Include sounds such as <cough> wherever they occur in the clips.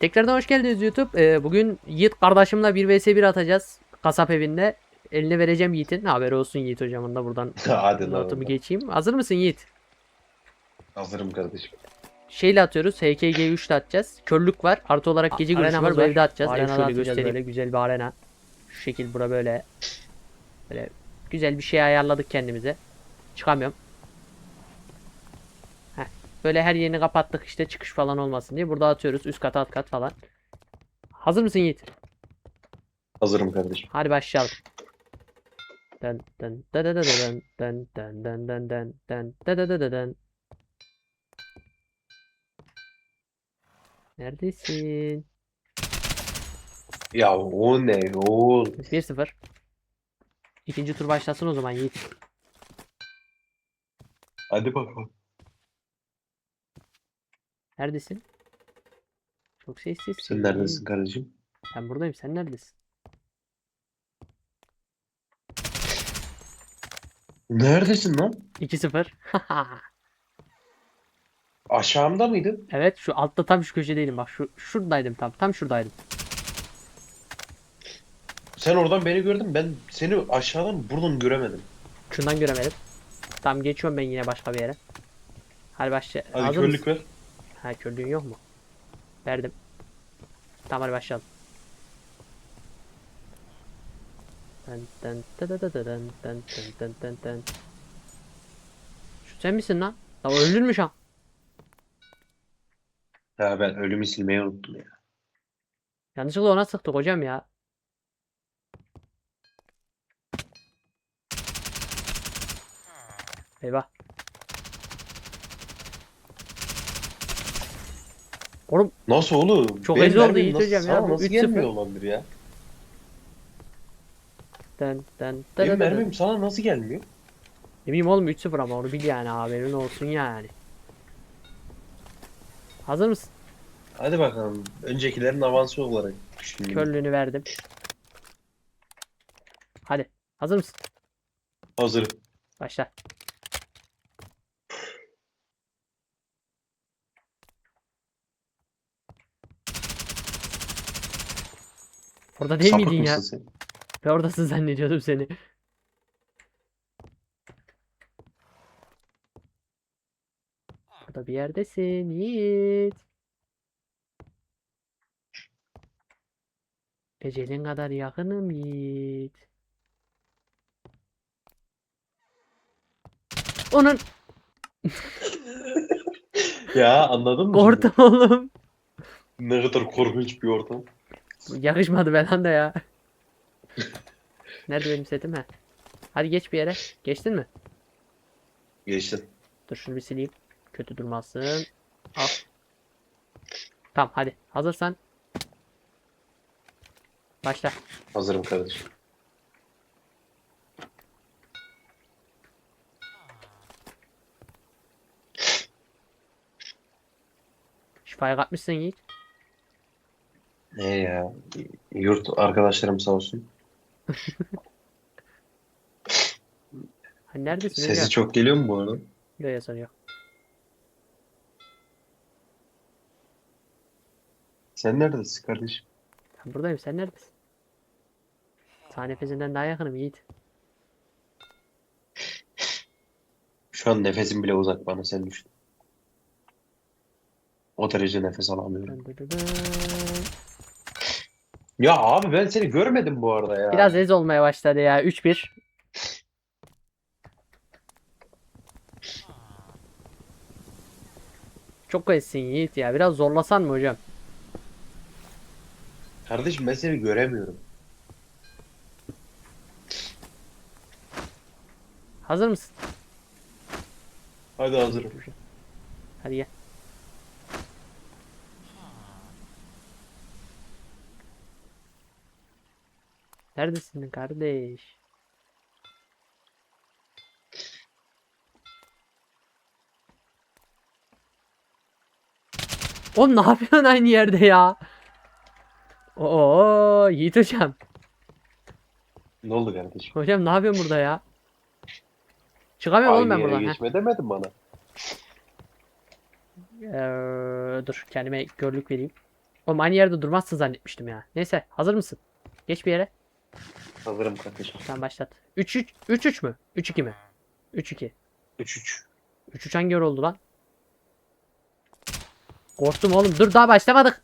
Tekrardan hoş geldiniz YouTube. Ee, bugün Yiğit kardeşimle 1 vs 1 atacağız. Kasap evinde. Eline vereceğim Yiğit'in. Haberi olsun Yiğit hocamın da buradan <laughs> Hadi lan. notumu geçeyim. Hazır mısın Yiğit? Hazırım kardeşim. Şeyle atıyoruz. HKG 3 ile atacağız. Körlük var. Artı olarak gece arena görüşümüz var, bu evde atacağız. Arenada atacağız göstereyim. Böyle güzel bir arena. Şu şekil bura böyle. Böyle güzel bir şey ayarladık kendimize. Çıkamıyorum. Böyle her yerini kapattık işte çıkış falan olmasın diye. Burada atıyoruz. Üst kat alt kat falan. Hazır mısın Yiğit? Hazırım kardeşim. Hadi başlayalım. Dın. Neredesin? Ya o ne oğul? 1-0. İkinci tur başlasın o zaman Yiğit. Hadi bakalım. Neredesin? Çok sessiz. Sen neredesin kardeşim? Ben buradayım. Sen neredesin? Neredesin lan? 2-0. <laughs> Aşağımda mıydın? Evet şu altta tam şu köşedeydim. Bak şu şuradaydım tam. Tam şuradaydım. Sen oradan beni gördün. Ben seni aşağıdan buradan göremedim. Şundan göremedim. Tam geçiyorum ben yine başka bir yere. Hadi başla. Hadi Hazır körlük mısın? ver. Ha körlüğün yok mu? Verdim. Tamam hadi başlayalım. Dın dın dı dı dı dı dın dın dın dın dın dın. Şu sen misin lan? Ya öldün mü şu an? Ya ben ölümü silmeyi unuttum ya. Yanlışlıkla ona sıktık hocam ya. Eyvah. Oğlum Nasıl oğlum? Çok ezil oldu Yiğit hocam ya, sana Nasıl 3-0. gelmiyor olabilir ya? dın dın dı Benim mermim sana nasıl gelmiyor? Ne bileyim oğlum 3-0 ama onu bil yani haberin olsun yani. Hazır mısın? Hadi bakalım. Öncekilerin avansı olarak düşündüm. Körlüğünü verdim. Hadi. Hazır mısın? Hazırım. Başla. Orada değil Sapık miydin ya? sen? Ben oradasın zannediyordum seni. Burada bir yerdesin Yiğit. Ecelin kadar yakınım Yiğit. Onun Ya anladın mı? ortam oğlum. Ne kadar korkunç bir ortam. Yakışmadı benden de ya. Nerede benim setim ha? Hadi geç bir yere. Geçtin mi? Geçtin. Dur şunu bir sileyim. Kötü durmasın. Al. Tamam hadi. Hazırsan. Başla. Hazırım kardeşim. Şifaya katmışsın Yiğit. Ne ya? Yurt arkadaşlarım sağ olsun. Hani neredesin Sesi hocam? çok geliyor mu bu arada? Yok ya soruyor. Sen neredesin kardeşim? Ben buradayım sen neredesin? Sağ nefesinden daha yakınım Yiğit. Şu an nefesim bile uzak bana sen düşün. O derece nefes alamıyorum. Ya abi ben seni görmedim bu arada ya. Biraz ez olmaya başladı ya. 3-1. Çok ezsin Yiğit ya. Biraz zorlasan mı hocam? Kardeşim ben seni göremiyorum. Hazır mısın? Hadi hazırım. Hadi gel. Neredesin kardeş? Oğlum ne yapıyorsun aynı yerde ya? Oo Yiğit hocam. Ne oldu kardeşim? Hocam ne yapıyorsun burada ya? Çıkamıyorum oğlum ben buradan. heh. geçme demedin bana. Ee, dur kendime körlük vereyim. Oğlum aynı yerde durmazsın zannetmiştim ya. Neyse hazır mısın? Geç bir yere. Hazırım kardeşim. Sen başlat. 3 3 3 3 mü? 3 2 mi? 3 2. 3-3. 3 3 hangi yer oldu lan? Korktum oğlum. Dur daha başlamadık.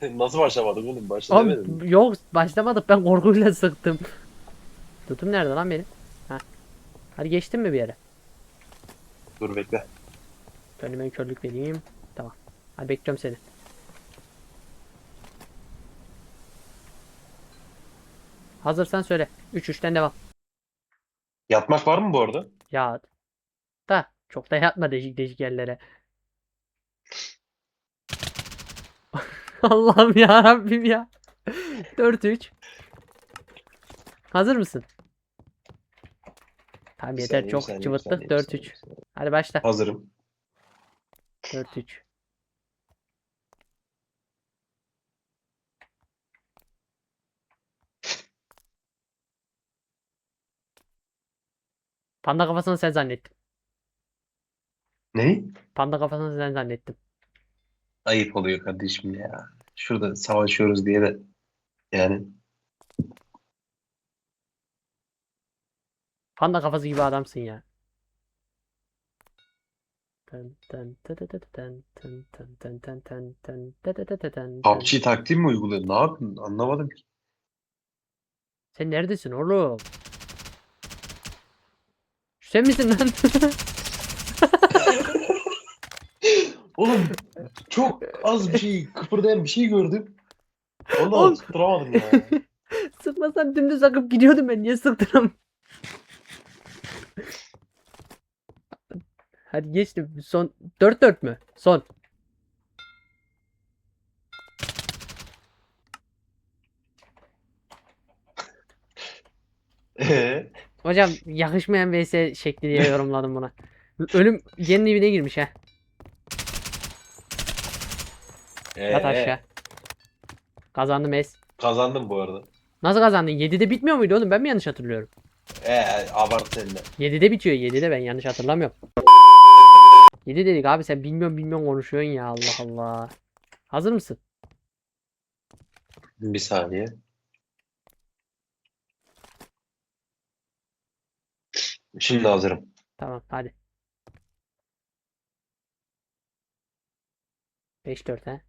<laughs> Nasıl başlamadık oğlum? Başla demedin mi? Oğlum, yok başlamadık. Ben korkuyla sıktım. Tutum nerede lan benim? Ha. Hadi geçtin mi bir yere? Dur bekle. Önüme körlük vereyim. Tamam. Hadi bekliyorum seni. Hazırsan söyle. 3 3'ten devam. Yatmak var mı bu arada? Ya da çok da yatma değişik değişik yerlere. <laughs> Allah'ım ya Rabbim ya. 4 3. Hazır mısın? Tamam yeter saniye, çok saniye, bir cıvıttık. saniye, bir 4 saniye, 3. bir saniye. Hadi başla. Hazırım. 4 Panda kafasını sen zannettim. Ne? Panda kafasını sen zannettim. Ayıp oluyor kardeşim ya. Şurada savaşıyoruz diye de yani Panda kafası gibi adamsın ya. PUBG taktiği mi uyguluyor? Ne yapıyorsun? Anlamadım ki. Sen neredesin oğlum? Sen misin lan? <laughs> Oğlum çok az bir şey kıpırdayan bir şey gördüm. Onu Oğlum. da tutturamadım ya. <laughs> Sıkmasan dümdüz akıp gidiyordum ben. Niye sıktın? Hadi geçtim. Son 4-4 mü? Son. Ee, Hocam yakışmayan vs şekli diye yorumladım buna. Ölüm yerin evine girmiş ha. Yat ee, aşağı. Kazandım es. Kazandım bu arada. Nasıl kazandın? 7'de bitmiyor muydu oğlum? Ben mi yanlış hatırlıyorum? Ee, abart sen de. 7'de bitiyor. 7'de ben yanlış hatırlamıyorum. 7 dedik abi sen bilmiyorum bilmiyorum konuşuyorsun ya Allah Allah. Hazır mısın? Bir saniye. Şimdi hazırım. Tamam hadi. 5-4 ha.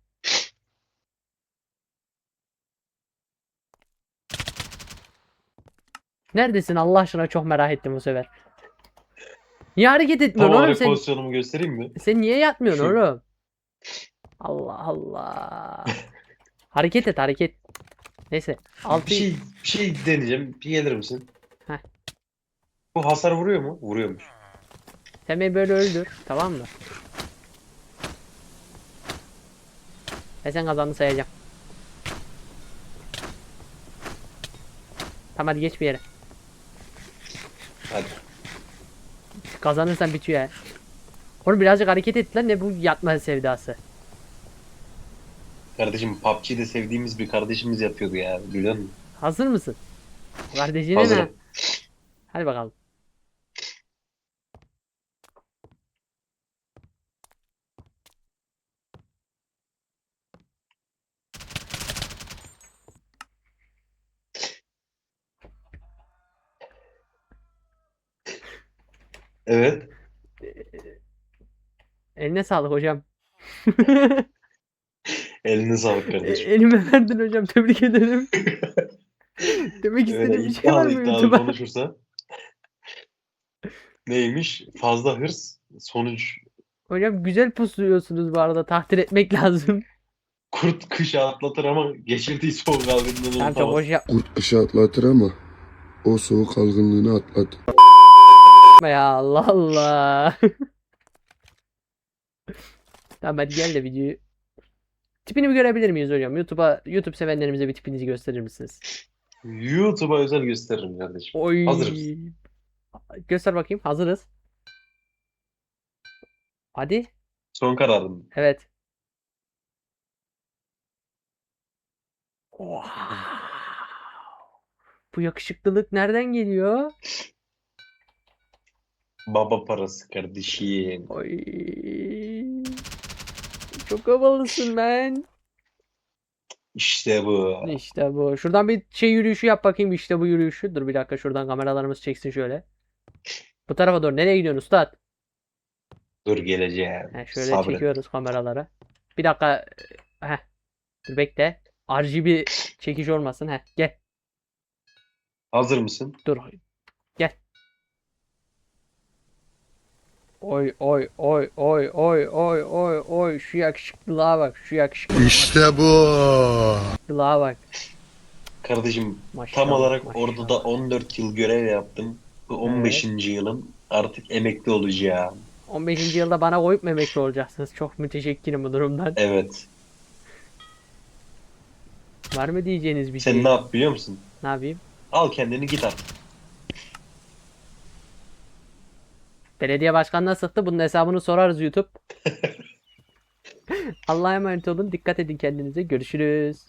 Neredesin Allah aşkına çok merak ettim bu sefer. Niye hareket Tam etmiyorsun oğlum olarak sen? pozisyonumu göstereyim mi? Sen niye yatmıyorsun Şu. oğlum? Allah Allah. <laughs> hareket et hareket. Neyse. Bir 6 şey, bir şey deneyeceğim. Bir gelir misin? Bu hasar vuruyor mu? Vuruyormuş. Sen beni böyle öldür. Tamam mı? Ve sen kazandın sayacağım. Tamam hadi geç bir yere. Hadi. Kazanırsan bitiyor ya. Oğlum birazcık hareket et lan ne bu yatma sevdası. Kardeşim PUBG'de sevdiğimiz bir kardeşimiz yapıyordu ya. Biliyor musun? Hazır mısın? Kardeşine ne? Hazırım. Hadi bakalım. Evet. Eline sağlık hocam. <laughs> Eline sağlık kardeşim. E- Elime verdin hocam tebrik ederim. <laughs> Demek istediğim Öyle bir şey var mı iddialı konuşursa. Neymiş? Fazla hırs sonuç Hocam güzel pusuyorsunuz bu arada takdir etmek lazım. kurt kışı atlatır ama geçirdiği soğuk algınlığını unutamaz. Kurt kışı atlatır ama o soğuk algınlığını atlat. Ya Allah Allah. <laughs> Tamam hadi gel de videoyu. Tipini bir görebilir miyiz hocam? YouTube'a YouTube sevenlerimize bir tipinizi gösterir misiniz? YouTube'a özel gösteririm kardeşim. Oy. Hazırız. Göster bakayım. Hazırız. Hadi. Son kararım. Evet. Wow. Bu yakışıklılık nereden geliyor? Baba parası kardeşim. Oy. Çok havalısın ben. İşte bu. İşte bu. Şuradan bir şey yürüyüşü yap bakayım. İşte bu yürüyüşü. Dur bir dakika şuradan kameralarımız çeksin şöyle. Bu tarafa doğru. Nereye gidiyorsun Üstad? Dur geleceğim. He, şöyle Sabret. çekiyoruz kameralara. Bir dakika. Heh. Dur bekle. RGB çekiş olmasın. Heh. Gel. Hazır mısın? Dur. Gel. Oy oy oy oy oy oy oy oy şu yakışıklılığa bak şu İşte bu. yakışıklılığa bak. Kardeşim tam Maşallah, olarak maşallah. orada da 14 yıl görev yaptım. Bu 15. yılım artık emekli olacağım. 15. yılda bana koyup mu emekli olacaksınız? Çok müteşekkirim bu durumdan. Evet. Var mı diyeceğiniz bir şey? Sen ne yap biliyor musun? Ne yapayım? Al kendini git at. Belediye başkanına sıktı. Bunun hesabını sorarız YouTube. <laughs> Allah'a emanet olun. Dikkat edin kendinize. Görüşürüz.